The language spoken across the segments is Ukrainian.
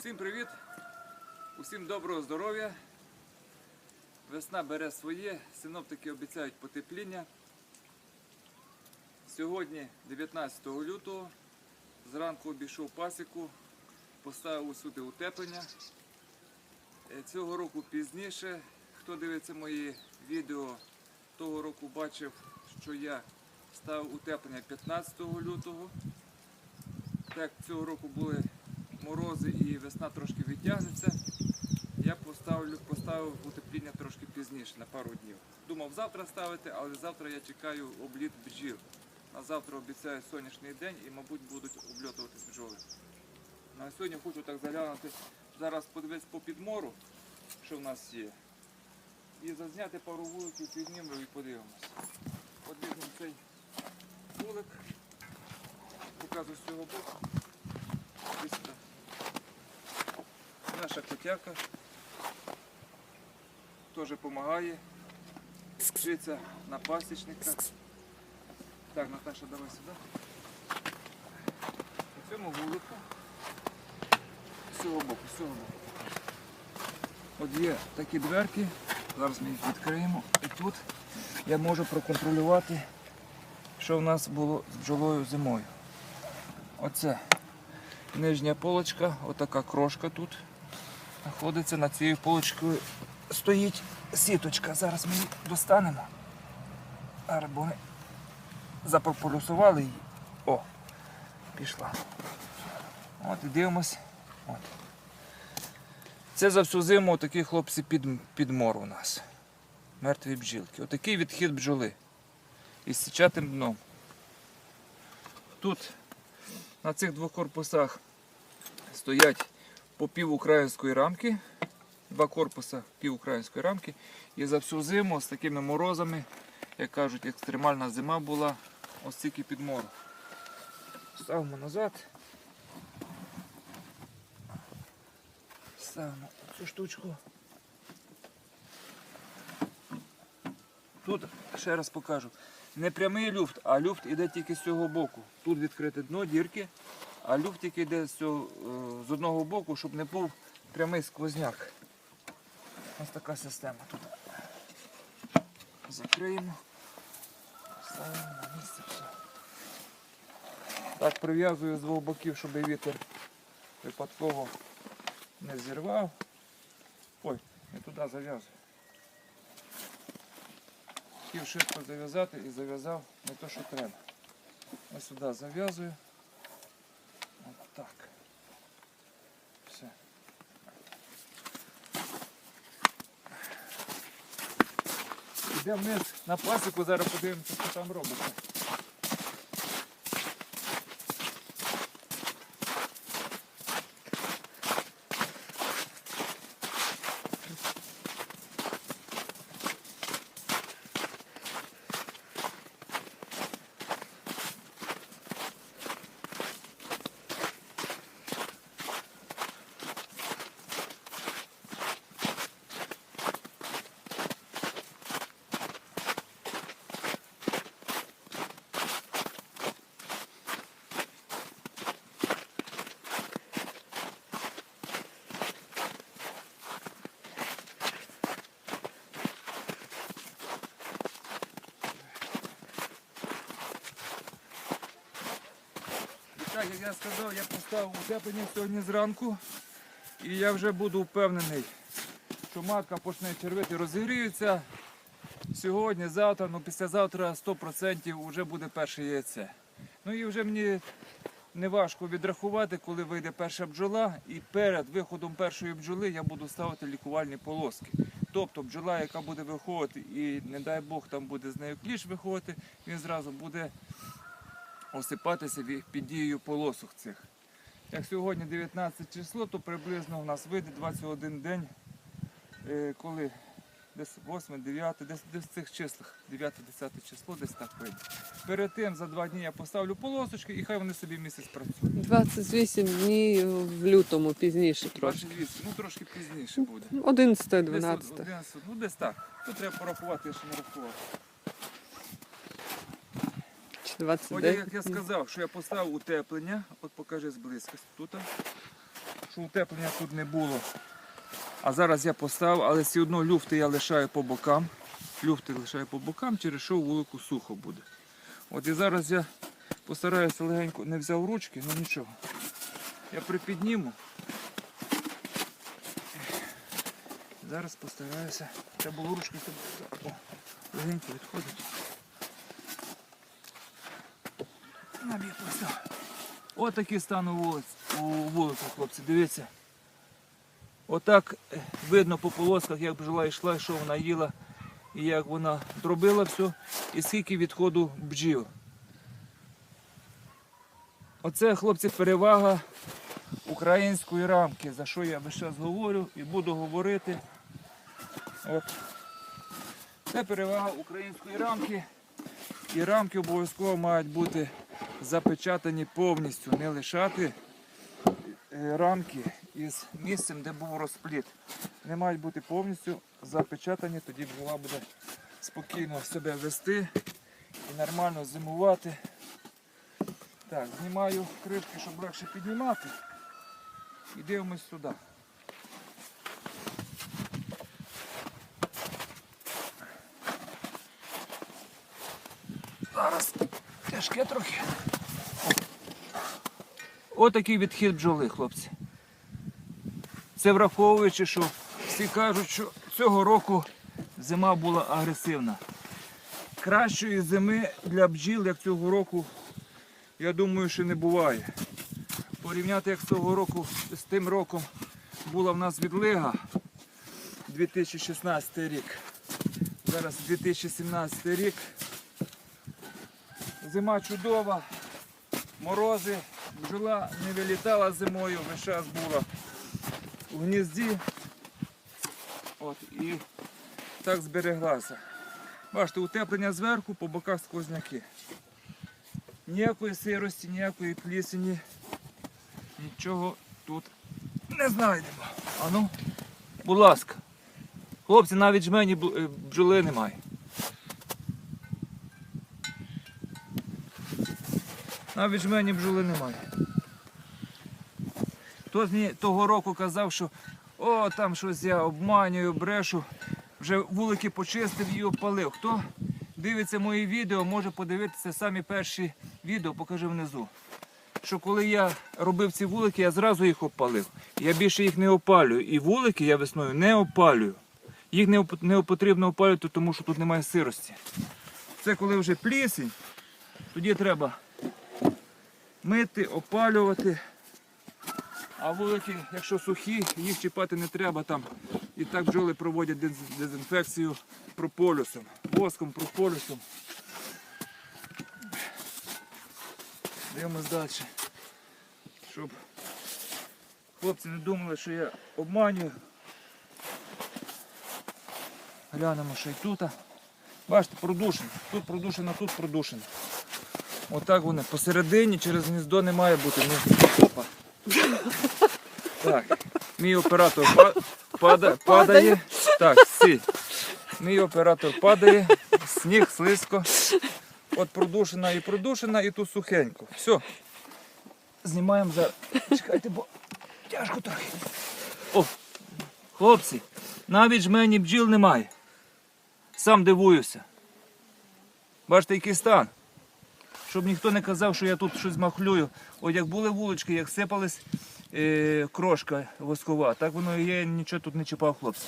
Усім привіт! Усім доброго здоров'я! Весна бере своє, синоптики обіцяють потепління. Сьогодні, 19 лютого, зранку обійшов пасіку, поставив усюди утеплення. Е, Цього року пізніше, хто дивиться мої відео, того року бачив, що я ставив утеплення 15 лютого. Так цього року були морози і весна трошки відтягнеться, я поставлю, поставив утепління трошки пізніше, на пару днів. Думав завтра ставити, але завтра я чекаю обліт бджіл. На завтра обіцяю сонячний день і, мабуть, будуть обльотуватись бджоли. Ну, а сьогодні хочу так заглянути, зараз подивитися по підмору, що в нас є. І зазняти пару вуликів, піднімемо і подивимося. От цей вулик, показую з цього боку. Наша котяка теж допомагає. Вчиться на пасічника. Так, Наташа, давай сюди. У цьому вулику. З цього боку, з цього боку. От є такі дверки. Зараз ми їх відкриємо. І тут я можу проконтролювати, що в нас було з бджолою зимою. Оце нижня полочка, отака крошка тут знаходиться. Над цією полочкою стоїть сіточка. Зараз ми її достанемо. Зараз бо ми запрополюсували її. О, пішла. От і дивимось. От. Це за всю зиму такі хлопці під, підмор у нас. Мертві бджілки. Отакий відхід бджоли. Із січатим дном. Тут на цих двох корпусах стоять по пів української рамки. Два корпуса пів української рамки. І за всю зиму з такими морозами, як кажуть, екстремальна зима була, ось тільки підмору. Ставимо назад. Ставимо цю штучку. Тут ще раз покажу. Не прямий люфт, а люфт іде тільки з цього боку. Тут відкрите дно, дірки, а люфт тільки йде з, цього, е, з одного боку, щоб не був прямий сквозняк. Ось така система тут. Закриємо. Ставимо на місце все. Так прив'язую з двох боків, щоб вітер випадково не зірвав. Ой, не туди зав'язую. Хотів швидко зав'язати і зав'язав не те, що треба. Ось сюди зав'язую. От так. Все. Йдемо вниз на пасіку, зараз подивимося, що там робиться. Так, як я сказав, я поставив утеплення сьогодні зранку. І я вже буду впевнений, що матка почне червити, розігріється. Сьогодні, завтра, ну післязавтра 100% вже буде перше яйце. Ну і вже мені не важко відрахувати, коли вийде перша бджола. І перед виходом першої бджоли я буду ставити лікувальні полоски. Тобто бджола, яка буде виходити, і не дай Бог там буде з нею кліш виходити, він зразу буде осипатися під дією полосок цих. Як сьогодні 19 число, то приблизно у нас вийде 21 день, е, коли десь 8, 9, десь, десь в цих числах, 9-10 число, десь так вийде. Перед тим за два дні я поставлю полосочки і хай вони собі місяць працюють. 28 днів в лютому пізніше трошки. 28, ну трошки пізніше буде. 11-12. ну десь так. Тут треба порахувати, я ще не рахував. От 29. як я сказав, що я поставив утеплення, от покажи зблизька тут, що утеплення тут не було. А зараз я поставив, але все одно люфти я лишаю по бокам. Люфти лишаю по бокам, через що вулику сухо буде. От і зараз я постараюся легенько, не взяв ручки, ну нічого. Я припідніму. Зараз постараюся. Треба було ручки щоб- легенько відходить. Набіг постав. Ось такий стан у вулику, хлопці, дивіться. Отак е, видно по полосках, як бджола йшла, що вона їла, і як вона дробила все, і скільки відходу бджіл. Оце, хлопці, перевага української рамки, за що я весь час говорю і буду говорити. От. Це перевага української рамки. І рамки обов'язково мають бути запечатані повністю, не лишати е, рамки із місцем, де був розпліт. Не мають бути повністю запечатані, тоді бджола буде спокійно себе вести і нормально зимувати. Так, знімаю кришки, щоб легше піднімати. І дивимось сюди. Зараз тяжке трохи. Отакий відхід бджоли, хлопці. Це враховуючи, що всі кажуть, що цього року зима була агресивна. Кращої зими для бджіл, як цього року, я думаю, що не буває. Порівняти, як з того року з тим роком була в нас відлига 2016 рік. Зараз 2017 рік. Зима чудова, морози, бджола не вилітала зимою, весь час була в гнізді. От, і так збереглася. Бачите, утеплення зверху, по боках сквозняки. Ніякої сирості, ніякої плісені, нічого тут не знайдемо. А ну, будь ласка. Хлопці, навіть жмені е, бджоли немає. Навіть жмені бджоли немає. Хтось мені того року казав, що о, там щось я обманюю, брешу. Вже вулики почистив і опалив. Хто дивиться мої відео, може подивитися самі перші відео, покажу внизу. Що коли я робив ці вулики, я зразу їх опалив. Я більше їх не опалюю. І вулики я весною не опалюю. Їх не потрібно опалювати, тому що тут немає сирості. Це коли вже плісень, тоді треба мити, опалювати. А вулики, якщо сухі, їх чіпати не треба там. І так бджоли проводять дезінфекцію прополюсом, воском, прополюсом. Дивимось далі. Щоб хлопці не думали, що я обманюю. Глянемо ще й тут. Бачите, продушено. Тут продушено, тут продушено. Отак вони. Посередині через гніздо не має бути. Ні. Опа. Так. Мій оператор па- пада- падає. Так, сі. Мій оператор падає. Сніг, слизько. От продушена і продушена, і тут сухенько. Все. Знімаємо за. Чекайте, бо тяжко трохи. О, хлопці, навіть жмені бджіл немає. Сам дивуюся. Бачите, який стан. Щоб ніхто не казав, що я тут щось махлюю. От як були вулички, як сипались е, крошка воскова, так воно і є, нічого тут не чіпав хлопці.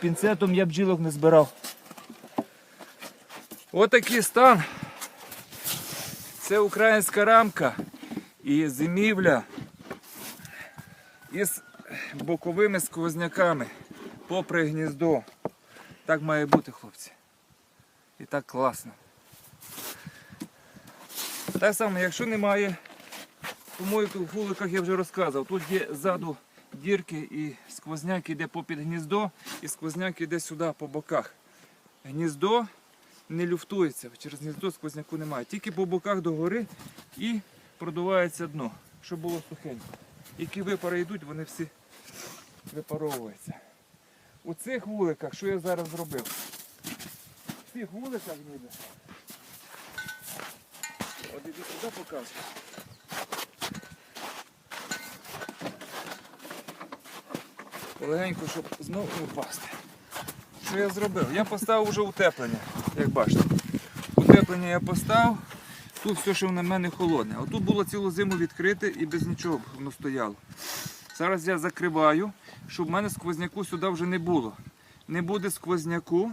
Пінцетом я бджілок не збирав. Отакий стан. Це українська рамка і зимівля із боковими сквозняками попри гніздо. Так має бути, хлопці. І так класно. Так само, якщо немає, тому як в вуликах я вже розказував, тут є ззаду дірки і сквозняк йде попід гніздо, і сквозняк йде сюди по боках. Гніздо не люфтується, через гніздо сквозняку немає. Тільки по боках догори і продувається дно, щоб було сухенько. Які випари йдуть, вони всі випаровуються. У цих вуликах, що я зараз зробив? В цих вуликах ніби іди сюди показуй. Полегенько, щоб знову не впасти. Що я зробив? Я поставив вже утеплення, як бачите. Утеплення я поставив, тут все, що на мене холодне. Отут було цілу зиму відкрите і без нічого воно стояло. Зараз я закриваю, щоб в мене сквозняку сюди вже не було. Не буде сквозняку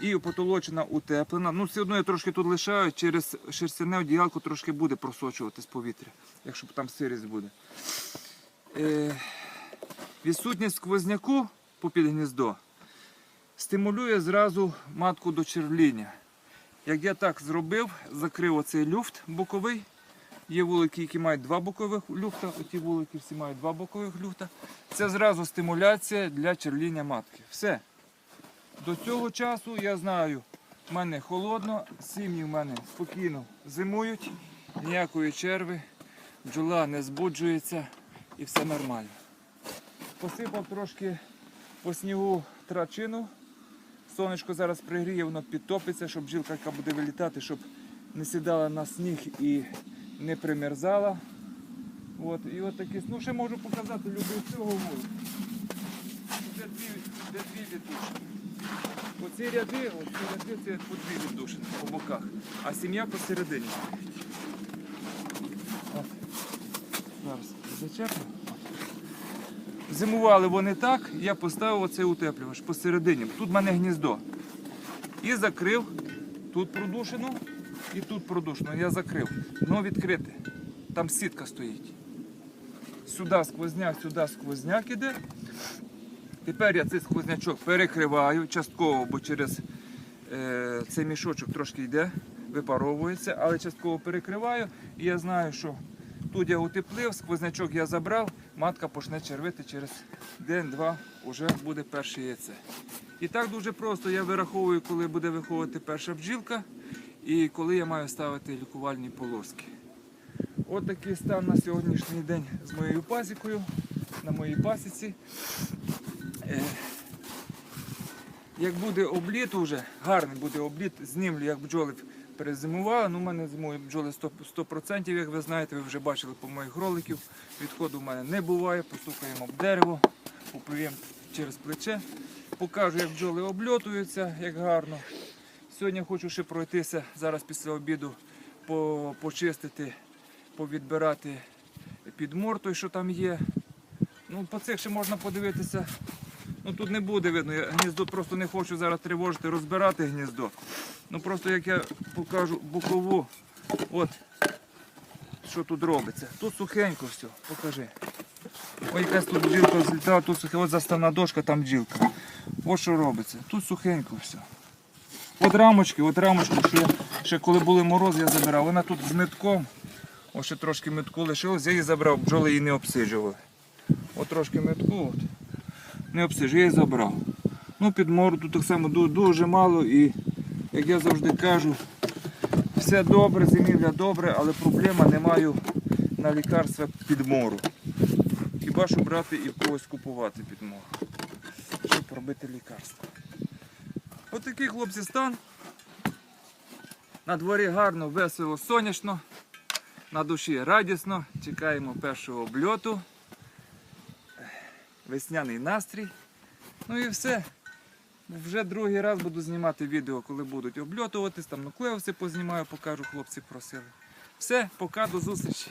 і потолочена утеплена. Ну, все одно я трошки тут лишаю, через шерстяне одіялко трошки буде просочуватись повітря, якщо там сирість буде. Е, відсутність сквозняку попід гніздо стимулює зразу матку до червління. Як я так зробив, закрив оцей люфт боковий. Є вулики, які мають два бокових люфта, оті вулики всі мають два бокових люфта. Це зразу стимуляція для червління матки. Все. До цього часу я знаю, в мене холодно, сім'ї в мене спокійно зимують, ніякої черви, бджола не збуджується і все нормально. Посипав трошки по снігу трачину. Сонечко зараз пригріє, воно підтопиться, щоб бджілка, яка буде вилітати, щоб не сідала на сніг і не примерзала. От, і от такі, ну ще можу показати любив цього. Де дві, де дві віддушини. Оці ряди, оці ряди це по дві віддушини по боках, а сім'я посередині. Зараз зачеплю. Зимували вони так, я поставив оцей утеплювач посередині. Тут в мене гніздо. І закрив тут продушину і тут продушину. Я закрив. Дно відкрите. Там сітка стоїть. Сюди сквозняк, сюди сквозняк іде. Тепер я цей сквознячок перекриваю частково, бо через е, цей мішочок трошки йде, випаровується, але частково перекриваю. І я знаю, що тут я утеплив, сквознячок я забрав, матка почне червити через день-два, вже буде перше яйце. І так дуже просто я вираховую, коли буде виходити перша бджілка і коли я маю ставити лікувальні полоски. От такий стан на сьогоднішній день з моєю пасікою, на моїй пасіці. Е, Як буде обліт уже, гарний буде обліт, знімлю, як бджоли перезимували. Ну, у мене зимують бджоли 100%, 100%, як ви знаєте, ви вже бачили по моїх роликів. Відходу в мене не буває, постукаємо об дерево, поплюємо через плече. Покажу, як бджоли обльотуються, як гарно. Сьогодні хочу ще пройтися зараз після обіду, по- почистити, повідбирати підмор той, що там є. Ну, по цих ще можна подивитися. Ну тут не буде видно, я гніздо просто не хочу зараз тривожити, розбирати гніздо. Ну просто як я покажу бокову, от що тут робиться. Тут сухенько все, покажи. Ось якась тут бджілка злітала, тут сухе, от заставна дошка, там бджілка. Ось що робиться. Тут сухенько все. От рамочки, от рамочки, ще, ще коли були морози, я забирав. Вона тут з метком. Ось ще трошки метку лишилось, я її забрав, бджоли її не обсиджували. От трошки метку, от. Не я забрав. Ну, під мору тут так само дуже мало і, як я завжди кажу, все добре, зимівля добре, але проблема не маю на лікарства підмору. Хіба що брати і когось купувати підмору, щоб робити лікарства. От такий хлопці стан. На дворі гарно, весело, сонячно, на душі радісно. Чекаємо першого обльоту. Весняний настрій. Ну і все. Вже другий раз буду знімати відео, коли будуть обльотуватись, там нуклеуси познімаю, покажу, хлопці просили. Все, пока, до зустрічі.